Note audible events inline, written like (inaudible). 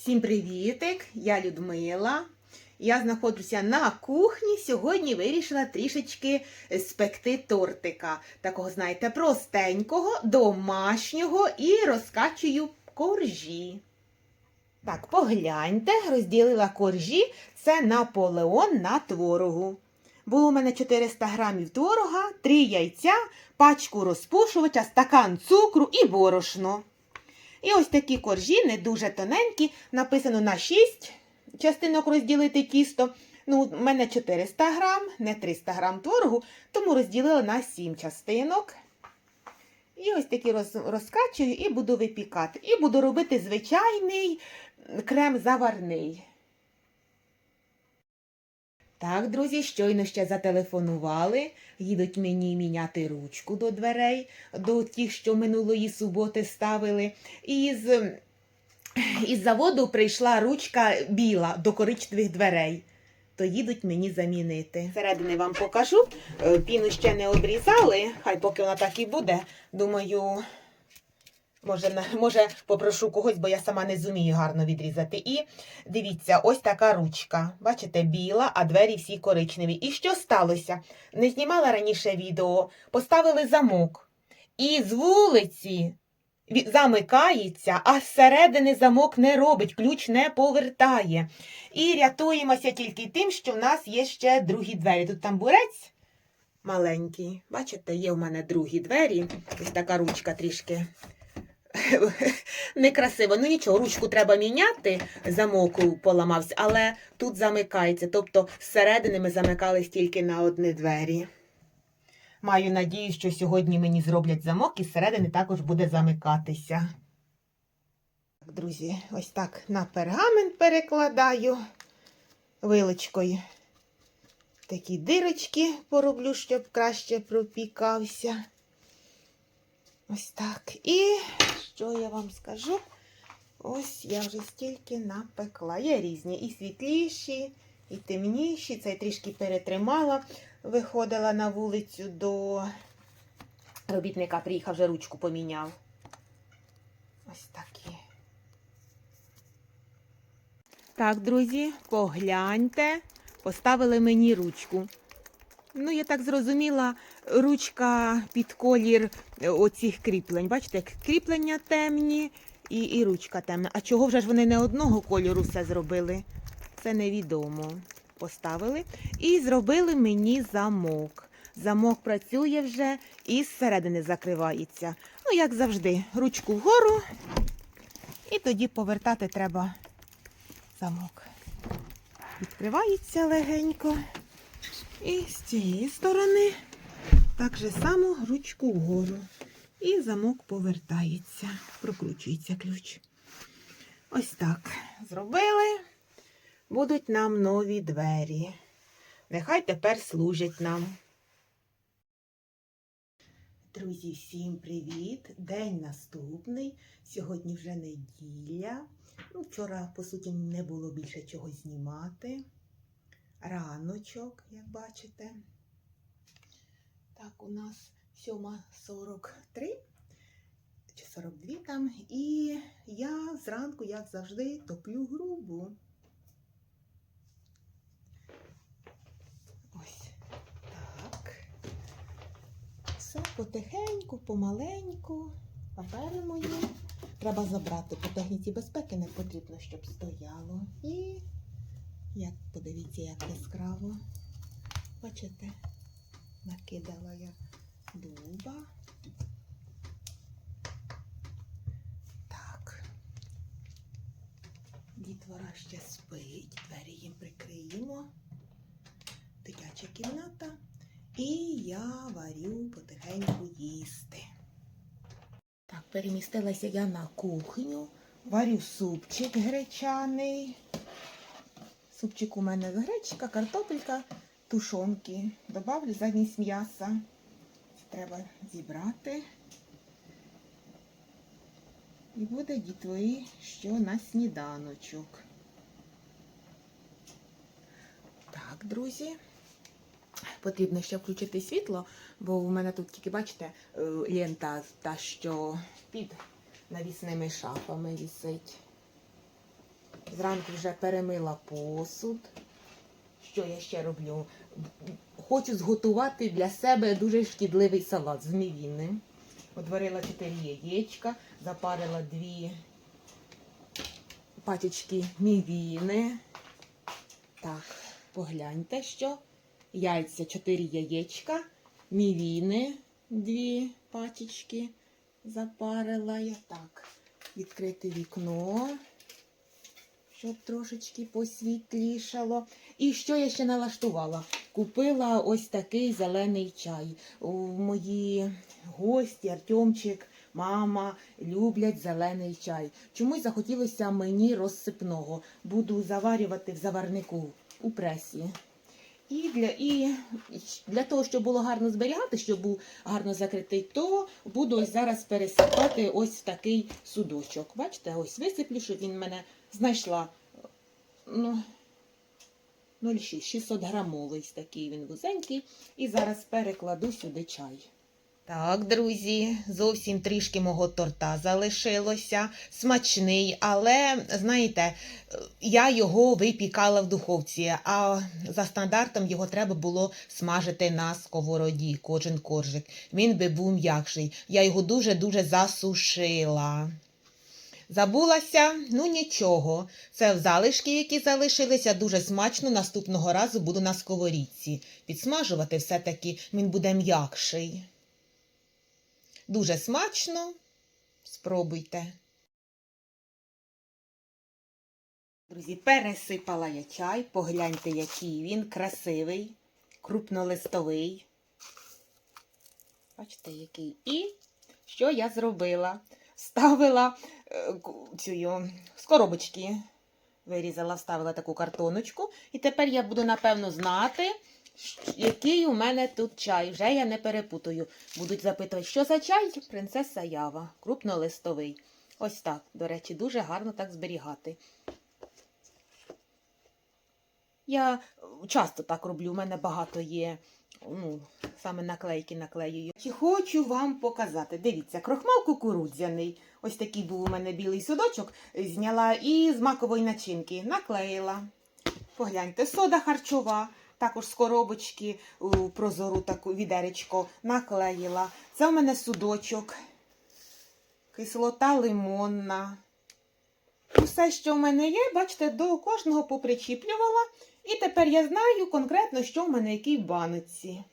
Всім привітик! Я Людмила. Я знаходжуся на кухні. Сьогодні вирішила трішечки спекти тортика. Такого, знаєте, простенького, домашнього і розкачую коржі. Так, погляньте, розділила коржі. Це Наполеон на творогу. Було у мене 400 грамів творога, 3 яйця, пачку розпушувача, стакан цукру і борошно. І ось такі коржі, не дуже тоненькі, написано на 6 частинок розділити тісто. Ну, у мене 400 грам, не 300 грам творогу, тому розділила на 7 частинок. І ось такі роз, розкачую і буду випікати. І буду робити звичайний крем заварний. Так, друзі, щойно ще зателефонували. Їдуть мені міняти ручку до дверей, до тих, що минулої суботи ставили. І з, із заводу прийшла ручка біла до коричневих дверей. То їдуть мені замінити. Середини вам покажу. Е, Піну ще не обрізали, хай поки вона так і буде. Думаю, може, може попрошу когось, бо я сама не зумію гарно відрізати. І дивіться, ось така ручка. Бачите, біла, а двері всі коричневі. І що сталося? Не знімала раніше відео, поставили замок. І з вулиці замикається, а зсередини замок не робить, ключ не повертає. І рятуємося тільки тим, що в нас є ще другі двері. Тут тамбурець маленький. Бачите, є в мене другі двері. Ось така ручка трішки. (laughs) Некрасиво. Ну нічого, ручку треба міняти, замок поламався, але тут замикається. Тобто зсередини ми замикались тільки на одні двері. Маю надію, що сьогодні мені зроблять замок і зсередини також буде замикатися. Друзі, ось так на пергамент перекладаю вилочкою. Такі дирочки пороблю, щоб краще пропікався. Ось так. І що я вам скажу? Ось я вже стільки напекла. Є різні і світліші, і темніші. Цей трішки перетримала. Виходила на вулицю до робітника, приїхав, вже ручку поміняв. Ось такі. Так, друзі, погляньте. Поставили мені ручку. Ну, я так зрозуміла, ручка під колір е, оцих кріплень. Бачите, кріплення темні і, і ручка темна. А чого вже ж вони не одного кольору все зробили? Це невідомо. Поставили. І зробили мені замок. Замок працює вже і зсередини закривається. Ну, як завжди, ручку вгору. І тоді повертати треба замок. Відкривається легенько. І з цієї сторони так же само ручку вгору. І замок повертається, прокручується ключ. Ось так зробили. Будуть нам нові двері. Нехай тепер служать нам. Друзі, всім привіт! День наступний. Сьогодні вже неділя. Ну, Вчора, по суті, не було більше чого знімати раночок, як бачите. Так, у нас 7.43 чи 42 там. І я зранку, як завжди, топлю грубу. Ось так. Все потихеньку, помаленьку. Папери мої. Треба забрати по техніці безпеки, не потрібно, щоб стояло. І як подивіться, як яскраво. Бачите, накидала я дуба. Так. Дітвора ще спить, двері їм прикриємо. Дитяча кімната. І я варю потихеньку їсти. Так, перемістилася я на кухню, варю супчик гречаний. Супчик у мене гречка, картопелька, тушонки. Добавлю замість м'яса. Треба зібрати. І буде дітвої, що на сніданочок. Так, друзі. Потрібно ще включити світло, бо у мене тут тільки, бачите, е, лента та, що під навісними шафами вісить. Зранку вже перемила посуд. Що я ще роблю? Хочу зготувати для себе дуже шкідливий салат з мівінним. Одварила 4 яєчка, запарила 2 пачечки мівіни. Так, погляньте, що. Яйця 4 яєчка, мівіни 2 пачечки запарила я. Так, відкрити вікно, щоб трошечки посвітлішало. І що я ще налаштувала? Купила ось такий зелений чай. Мої гості, Артемчик, мама люблять зелений чай. Чомусь захотілося мені розсипного. Буду заварювати в заварнику у пресі. І для, і для того, щоб було гарно зберігати, щоб був гарно закритий, то буду ось зараз пересипати ось в такий судочок. Бачите, ось висиплю, щоб він мене знайшла. Ну, 0,6, 600 грамовий такий він вузенький. І зараз перекладу сюди чай. Так, друзі, зовсім трішки мого торта залишилося. Смачний, але, знаєте, я його випікала в духовці, а за стандартом його треба було смажити на сковороді, кожен коржик. Він би був м'якший. Я його дуже-дуже засушила. Забулася, ну нічого. Це залишки, які залишилися, дуже смачно. Наступного разу буду на сковорідці. Підсмажувати все-таки він буде м'якший. Дуже смачно. Спробуйте. Друзі, пересипала я чай. Погляньте, який він красивий, крупнолистовий. Бачите, який. І що я зробила? Ставила е, цю з коробочки. Вирізала, вставила таку картоночку. І тепер я буду, напевно, знати, який у мене тут чай. Вже я не перепутаю. Будуть запитувати, що за чай? Принцеса Ява, крупнолистовий. Ось так, до речі, дуже гарно так зберігати. Я часто так роблю, у мене багато є. Ну, саме наклейки наклеюю. Чи хочу вам показати. Дивіться, крохмал кукурудзяний. Ось такий був у мене білий судочок. Зняла і з макової начинки наклеїла. Погляньте, сода харчова, також з коробочки прозору таку відеречко наклеїла. Це у мене судочок, кислота лимонна. Усе, що в мене є, бачите, до кожного попричіплювала. І тепер я знаю конкретно, що в мене який в баночці.